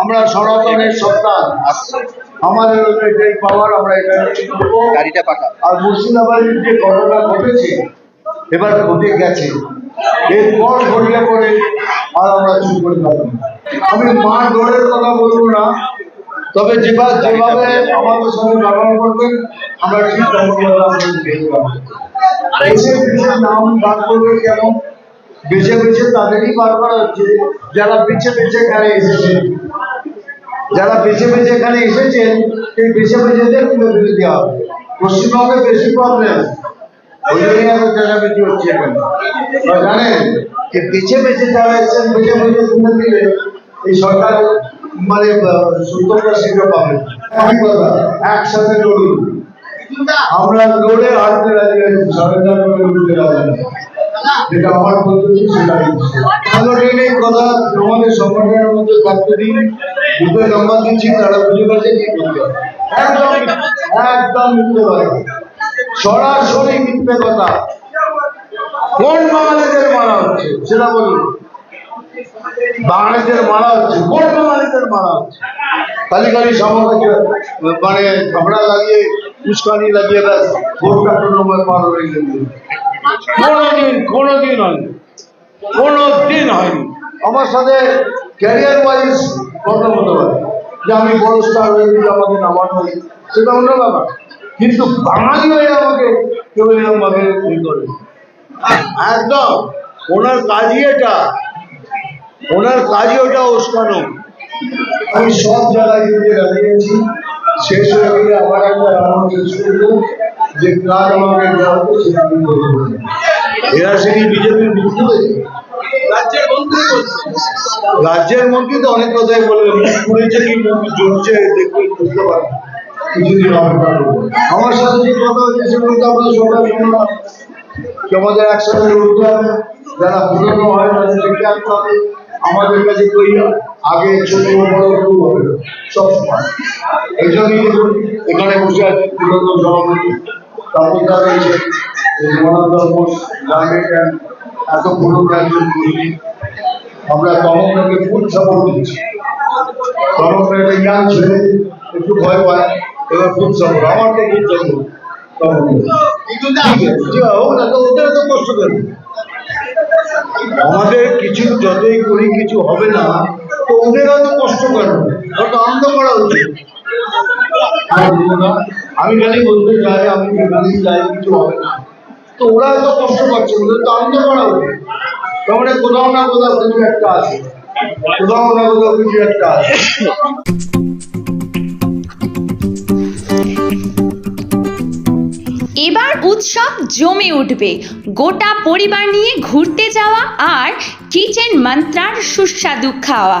আমরা সনাতনের সন্তান। আমাদের যেই পাওয়ার আমরা এখানে গাড়িটা পাঠা আর মুর্শিদাবাদের যে ঘটনা ঘটেছে এবার ঘটে গেছে। এরপর ঘটলে পরে আর আমরা চুপ করে থাকব আমি মা ডোরের কথা বলব না তবে যেভাবে যেভাবে আমাদের সঙ্গে ব্যবহার করবেন আমরা ঠিক বেছে বেছে নাম বার করবে কেন? বেছে বেছে তাদেরই বার হচ্ছে। যারা বেছে বেছে এখানে এসেছে, যারা বেছে বেছে এখানে এসেছেন সেই বেছে বেছেদের তুলে ফেলে দেওয়া হবে। পশ্চিমবঙ্গে বেশি প্রবলেম সরকার মানে একসাথে আমরা লড়ে হারতে রাজি আছি সরকার যেটা আমার পদ্ধতি কথা মধ্যে দিচ্ছি, তারা বুঝে পারছে কি করতে একদম একদম মিথ্যে কথা। সরাসরি মিথ্যে কথা। কোন বাঙালিদের মারা হচ্ছে, সেটা বলুন। বাঙালিদের মারা হচ্ছে, কোন বাঙালিদের মারা হচ্ছে? খালি খালি মানে ঝগড়া লাগিয়ে, উস্কানি লাগিয়ে ব্যাস পার হয়ে গেল কোনোদিন কোনোদিন হয়নি। কোনোদিন হয়নি। আমার সাথে ক্যারিয়ার ওয়াইজ কথা হতে পারে। যে আমি বড় স্টার হয়ে গেছি আমাকে নামানো সেটা অন্য ব্যাপার। কিন্তু বাঙালি হয়ে আমাকে কেউ ভাবে ই করে একদম। ওনার কাজই এটা। ওনার কাজই ওটা, উস্কানো। আমি সব জায়গায় গিয়ে দাঁড়িয়েছি। শেষ হয়ে গেলে আবার একটা রাউন্ড করব যে কাজ আমাকে দেওয়া হতো সেটা আমি করব এরা সেটি বিজেপির বিরুদ্ধে রাজ্যের মন্ত্রী রাজ্যের মন্ত্রী তো অনেক কথাই বললেন মুখ পুড়েছে কি মুখ জ্বলছে দেখুন বুঝতে পারেন কিছুদিন অপেক্ষা করব। আমার সাথে যে কথা হচ্ছে সেগুলো তো আপনারা সবাই শুনলাম যে আমাদের একসাথে লড়তে হবে যারা পুরনো হয় তাদের দেখে আসতে হবে। আমাদের কাছে কই আগে ছোট বড় কেউ হবে না। সব সমান এই জন্যই এখানে বসে আছে পুরনো সভাপতি তাপসদা রয়েছে এত কর্মী আমরা তমককে ফুল সাপোর্ট দিচ্ছি। তমকটা একটা ছেলে একটু ভয় পায়, এবার ফুল সাপোর্ট তো কষ্ট দেবে আমাদের কিছু যতই করি, কিছু হবে না, তো ওদের হয়তো কষ্ট করবে হয়তো আনন্দ করা উচিত আমি খালি বলতে চাই, আমি এখানে চাই কিছু হবে না। তো ওরা এত কষ্ট পাচ্ছে, ওদের তো আনন্দ করা তার মানে কোথাও না কোথাও কিছু একটা আছে। কোথাও না কোথাও কিছু একটা আছে। এবার উৎসব জমে উঠবে। গোটা পরিবার নিয়ে ঘুরতে যাওয়া আর কিচেন মন্ত্রার সুস্বাদু খাওয়া।